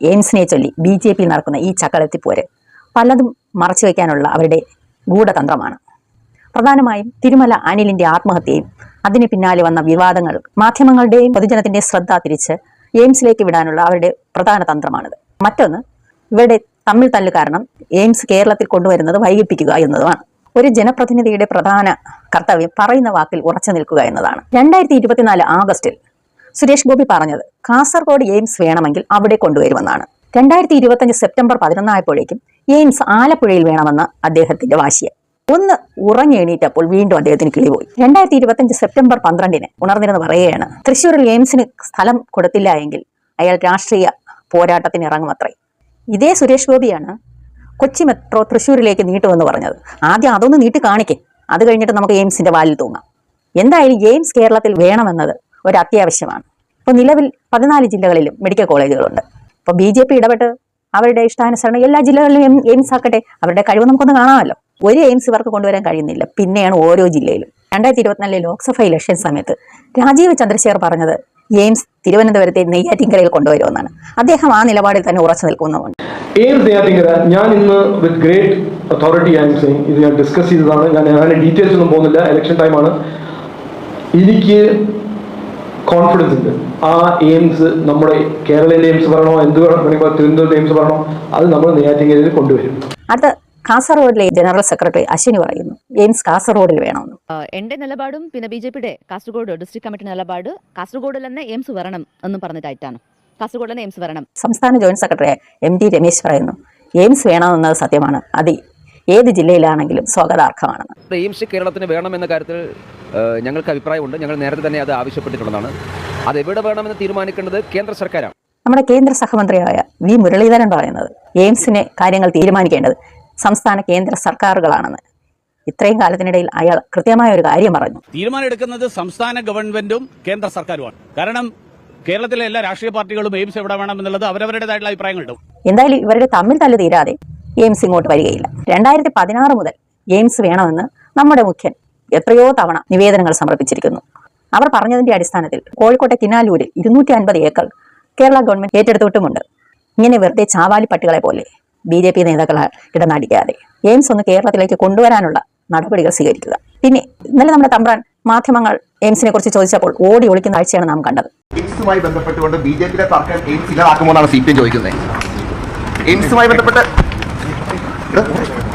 എയിംസിനെ ചൊല്ലി B J P നടക്കുന്ന ഈ ചക്കളത്തിപ്പോര് പലതും മറച്ചു വയ്ക്കാനുള്ള അവരുടെ ഗൂഢതന്ത്രമാണ്. പ്രധാനമായും തിരുമല അനിലിന്റെ ആത്മഹത്യയും അതിന് പിന്നാലെ വന്ന വിവാദങ്ങൾ മാധ്യമങ്ങളുടെയും പൊതുജനത്തിന്റെ ശ്രദ്ധ തിരിച്ച് എയിംസിലേക്ക് വിടാനുള്ള അവരുടെ പ്രധാന തന്ത്രമാണിത്. മറ്റൊന്ന് ഇവരുടെ തമ്മിൽ തല്ല് കാരണം എയിംസ് കേരളത്തിൽ കൊണ്ടുവരുന്നത് വൈകിപ്പിക്കുക എന്നതുമാണ്. ഒരു ജനപ്രതിനിധിയുടെ പ്രധാന കർത്തവ്യം പറയുന്ന വാക്കിൽ ഉറച്ചു നിൽക്കുക എന്നതാണ്. രണ്ടായിരത്തി ഇരുപത്തിനാല് ആഗസ്റ്റിൽ സുരേഷ് ഗോപി പറഞ്ഞത് കാസർഗോഡ് എയിംസ് വേണമെങ്കിൽ അവിടെ കൊണ്ടുവരുമെന്നാണ്. രണ്ടായിരത്തി ഇരുപത്തഞ്ച് സെപ്റ്റംബർ പതിനൊന്നായപ്പോഴേക്കും എയിംസ് ആലപ്പുഴയിൽ വേണമെന്ന അദ്ദേഹത്തിന്റെ വാശിയെ. ഒന്ന് ഉറങ്ങിയെണീറ്റപ്പോൾ വീണ്ടും അദ്ദേഹത്തിന് കിളിപോയി. രണ്ടായിരത്തി ഇരുപത്തഞ്ച് സെപ്റ്റംബർ പന്ത്രണ്ടിന് ഉണർന്നിരുന്ന് പറയുകയാണ് തൃശ്ശൂരിൽ എയിംസിന് സ്ഥലം കൊടുത്തില്ല എങ്കിൽ അയാൾ രാഷ്ട്രീയ പോരാട്ടത്തിന് ഇറങ്ങുമത്രേ. ഇതേ സുരേഷ് ഗോപിയാണ് കൊച്ചി മെട്രോ തൃശ്ശൂരിലേക്ക് നീട്ടുമെന്ന് പറഞ്ഞത്. ആദ്യം അതൊന്ന് നീട്ടി കാണിക്കേ. അത് കഴിഞ്ഞിട്ട് നമുക്ക് എയിംസിന്റെ വാലിൽ തൂങ്ങാം. എന്തായാലും എയിംസ് കേരളത്തിൽ വേണമെന്നത് ഒരു അത്യാവശ്യമാണ് ഇപ്പോൾ നിലവിൽ പതിനാല് ജില്ലകളിലും മെഡിക്കൽ കോളേജുകളുണ്ട്. ഇപ്പോൾ ബി ജെ പി ഇടപെട്ട് അവരുടെ ഇഷ്ടാനുസരണം എല്ലാ ജില്ലകളിലും എയിംസ് ആക്കട്ടെ അവരുടെ കഴിവ് നമുക്കൊന്ന് കാണാമല്ലോ. ഒരു എയിംസ് ഇവർക്ക് കൊണ്ടുവരാൻ കഴിയുന്നില്ല. പിന്നെയാണ് ഓരോ ജില്ലയിലും. രണ്ടായിരത്തി ഇരുപത്തിനാലിലെ ലോക്സഭ ഇലക്ഷൻ സമയത്ത് രാജീവ് ചന്ദ്രശേഖർ പറഞ്ഞത് എയിംസ് തിരുവനന്തപുരത്തെ നെയ്യാറ്റിൻകരയിൽ കൊണ്ടുവരുമെന്നാണ്. അദ്ദേഹം ആ നിലപാടിൽ തന്നെ ഉറച്ചു നിൽക്കുന്നതുകൊണ്ട് എയിംസ് നെയ്യാറ്റിങ്കര ഞാൻ ഇന്ന് with great authority I am saying ഇത് ഞാൻ ഡിസ്കസ് ചെയ്തതാണ്. ഞാൻ അതിന്റെ ഡീറ്റെയിൽസ് ഒന്നും പോകുന്നില്ല. ഇലക്ഷൻ ടൈമാണ് എനിക്ക് കോൺഫിഡൻസ് ഉണ്ട്. ആ എയിംസ് നമ്മുടെ കേരളയിലെ എയിംസ് പറയണോ എന്ത് വേണമെങ്കിൽ തിരുവനന്തപുരത്തെ എയിംസ് പറയണോ അത് നമ്മൾ നെയ്യാറ്റിങ്കരയിൽ കൊണ്ടുവരും. അടുത്ത കാസർഗോഡിലെ ജനറൽ സെക്രട്ടറി അശ്വിനി പറയുന്നു എയിംസ് കാസർഗോഡിൽ വേണമെന്ന്. എന്റെ നിലപാടും പിന്നെ ബി ജെ പിയുടെ കാസർഗോഡ് ഡിസ്ട്രിക്ട് കമ്മിറ്റി നിലപാട് കാസർഗോഡിൽ തന്നെ എയിംസ് വരണം എന്നും പറഞ്ഞിട്ടായിട്ടാണ് കാസർഗോഡ് തന്നെ എയിംസ് വരണം. സംസ്ഥാന joint secretary M T Ramesh പറയുന്നു എയിംസ് വേണമെന്നത് സത്യമാണ് അത് ഏത് ജില്ലയിലാണെങ്കിലും സ്വാഗതാർഹമാണെന്ന്. എയിംസ് കേരളത്തിന് വേണമെന്ന കാര്യത്തിൽ ഞങ്ങൾക്ക് അഭിപ്രായമുണ്ട്. ഞങ്ങൾ നേരത്തെ തന്നെ അത് ആവശ്യപ്പെട്ടിട്ടുള്ളതാണ്. അത് എവിടെ വേണമെന്ന് തീരുമാനിക്കേണ്ടത് കേന്ദ്ര സർക്കാരാണ്. നമ്മുടെ കേന്ദ്ര സഹമന്ത്രിയായ വി മുരളീധരൻ പറയുന്നത് എയിംസിനെ കാര്യങ്ങൾ തീരുമാനിക്കേണ്ടത് സംസ്ഥാന കേന്ദ്ര സർക്കാരുകളാണെന്ന്. ഇത്രയും കാലത്തിനിടയിൽ അയാൾ കൃത്യമായ ഒരു കാര്യം പറഞ്ഞു. തീരുമാനമെടുക്കുന്നത് സംസ്ഥാന ഗവൺമെന്റും കേന്ദ്ര സർക്കാരുമാണ്. കാരണം കേരളത്തിലെ എല്ലാ രാഷ്ട്രീയ പാർട്ടികളും എയിംസ് എവിടെ വേണമെന്നുള്ളത് അവരവരുടേതായിട്ടുള്ള അഭിപ്രായങ്ങളുണ്ടാവും. എന്തായാലും ഇവരുടെ തമ്മിൽ തല്ല് തീരാതെ എയിംസ് ഇങ്ങോട്ട് വരികയില്ല. രണ്ടായിരത്തി പതിനാറ് മുതൽ എയിംസ് വേണമെന്ന് നമ്മുടെ മുഖ്യൻ എത്രയോ തവണ നിവേദനങ്ങൾ സമർപ്പിച്ചിരിക്കുന്നു. അവർ പറഞ്ഞതിന്റെ അടിസ്ഥാനത്തിൽ കോഴിക്കോട്ടെ കിനാലൂരിൽ ഇരുന്നൂറ്റി അൻപത് ഏക്കർ കേരള ഗവൺമെന്റ് ഏറ്റെടുത്തിട്ടുമുണ്ട്. ഇങ്ങനെ വെറുതെ ചാവാലി പട്ടികളെ പോലെ ബി ജെ പി നേതാക്കളെ ഇടനടിക്കാതെ എയിംസ് ഒന്ന് കേരളത്തിലേക്ക് കൊണ്ടുവരാനുള്ള നടപടികൾ സ്വീകരിക്കുക. പിന്നെ ഇന്നലെ നമ്മുടെ തമ്പ്രാൻ മാധ്യമങ്ങൾ എയിംസിനെ കുറിച്ച് ചോദിച്ചപ്പോൾ ഓടി ഒളിക്കുന്ന കാഴ്ചയാണ് നാം കണ്ടത്. എയിംസുമായി ബന്ധപ്പെട്ടുകൊണ്ട് ബി ജെ പിയിലെ തർക്കം എയിംസ് ഇല്ലാതാക്കുമോ എന്നാണ് സി പി എം ചോദിക്കുന്നത്. എയിംസുമായി ബന്ധപ്പെട്ട് Hã?